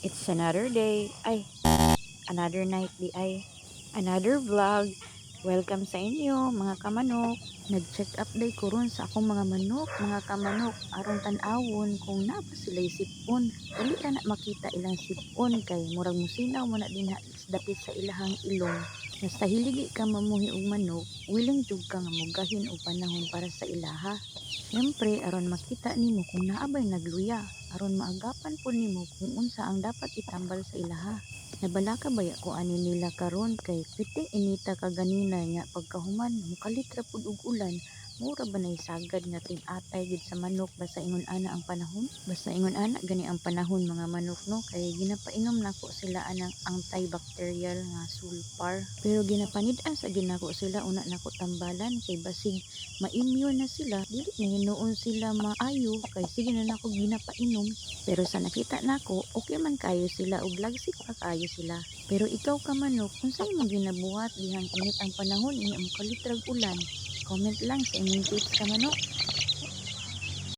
It's another day. Ay, another night di ay. Another vlog. Welcome sa inyo, mga kamanok. Nag-check up day ko ron sa akong mga manok, mga kamanok. Aron tan-awon kung napa sila sipon. Dali na makita ilang sipon kay murag musinaw mo na din dapit sa ilahang ilong. Basta hiligi ka mamuhi og manok, willing jud ka nga mugahin og panahon para sa ilaha. Siyempre, aron makita nimo kung naabay nagluya, aron maagapan po nimo kung unsa ang dapat itambal sa ilaha. Nabala ka ba ko ani nila karon kay piting inita ka ganina nga pagkahuman mukalit ra pud og ulan mura ba nay sagad nga tin-atay gid sa manok? Basta ingon ana ang panahon. Basta ingon ana gani ang panahon mga manok no? Kay ginapainom nako sila anang antibacterial nga sulfar pero ginapanid-an sa ginako sila una nako tambalan kay basig ma-immune na sila. Dili na hinuon sila maayo kay sige na nako ginapainom. Pero sa nakita nako okay man kayo sila ug lagsik pa kayo sila. Pero ikaw ka manok kung sa'yo mo ginabuhat? Dihang init ang panahon niya mo kalitrag ulan comment lang sa imong tips ka manok